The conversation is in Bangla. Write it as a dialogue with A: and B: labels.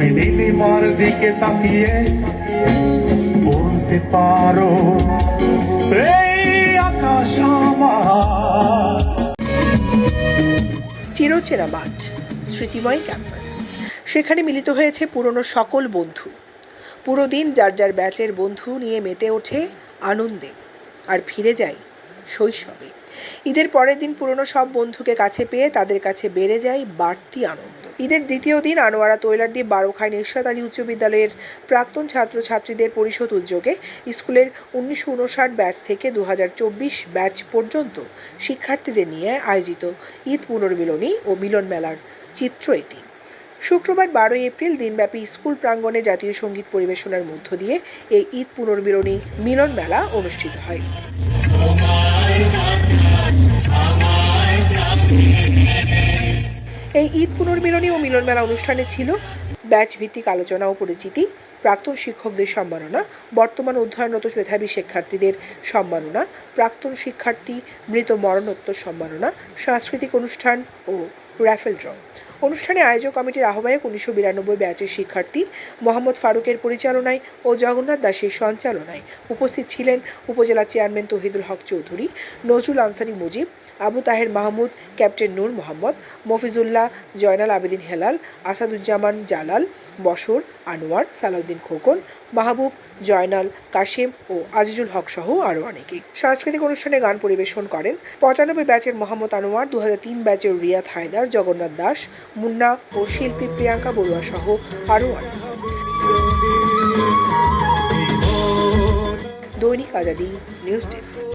A: তুমি নীলিমার দিকে তাকিয়ে বলতে পারো, এই আকাশ আমার।
B: চিরচেনা মাঠ স্মৃতিময় ক্যাম্পাস। সেখানে মিলিত হয়েছে পুরনো সকল বন্ধু। পুরো দিন যার যার ব্যাচের বন্ধু নিয়ে মেতে ওঠে আনন্দে। আর ফিরে যায় শৈশবে। ঈদের পরের দিন পুরনো সব বন্ধুকে কাছে পেয়ে তাদের কাছে বেড়ে যায় বাড়তি আনন্দ। ঈদের দ্বিতীয় দিন আনোয়ারা তৈলার তৈলারদ্বীপ বারোখাই নিঃসাদ আলী উচ্চ বিদ্যালয়ের প্রাক্তন ছাত্রছাত্রীদের পরিষদ উদ্যোগে স্কুলের উনিশশো উনষাট ব্যাচ থেকে দু হাজার চব্বিশ ব্যাচ পর্যন্ত শিক্ষার্থীদের নিয়ে আয়োজিত ঈদ পুনর্মিলনী ও মিলন মেলার চিত্র এটি। শুক্রবার বারোই এপ্রিল দিনব্যাপী স্কুল প্রাঙ্গণে জাতীয় সংগীত পরিবেশনার মধ্য দিয়ে এই ঈদ পুনর্মিলনী মিলন মেলা অনুষ্ঠিত হয়। এই ঈদ পুনর্মিলনী ও মিলনমেলা অনুষ্ঠানে ছিল ব্যাচ ভিত্তিক আলোচনা ও পরিচিতি, প্রাক্তন শিক্ষকদের সম্মাননা, বর্তমান অধ্যয়নরত মেধাবী শিক্ষার্থীদের সম্মাননা, প্রাক্তন শিক্ষার্থী মৃত মরণোত্তর সম্মাননা, সাংস্কৃতিক অনুষ্ঠান ও র্যাফেল ড্র। অনুষ্ঠানে আয়োজক কমিটির আহ্বায়ক উনিশশো বিরানব্বই ব্যাচের শিক্ষার্থী মোহাম্মদ ফারুকের পরিচালনায় ও জগন্নাথ দাসের সঞ্চালনায় উপস্থিত ছিলেন উপজেলা চেয়ারম্যান তহিদুল হক চৌধুরী, নজরুল আনসারি মুজিব, আবু তাহের মাহমুদ, ক্যাপ্টেন নূর মোহাম্মদ, মফিজুল্লাহ, জয়নাল আবেদিন হেলাল, আসাদুজ্জামান জালাল বসর আনোয়ার, সালাউদ্দিন খোকন, মাহবুব, জয়নাল, কাশেম ও আজিজুল হক সহ আরও অনেকে। সাংস্কৃতিক অনুষ্ঠানে গান পরিবেশন করেন পঁচানব্বই ব্যাচের মোহাম্মদ আনোয়ার দু ব্যাচের রিয়াদ হায়দার, জগন্নাথ দাস মুন্না ও শিল্পী প্রিয়াঙ্কা বড়ুয়া সহ আরও অনেক। দৈনিক আজাদি নিউজ ডেস্ক।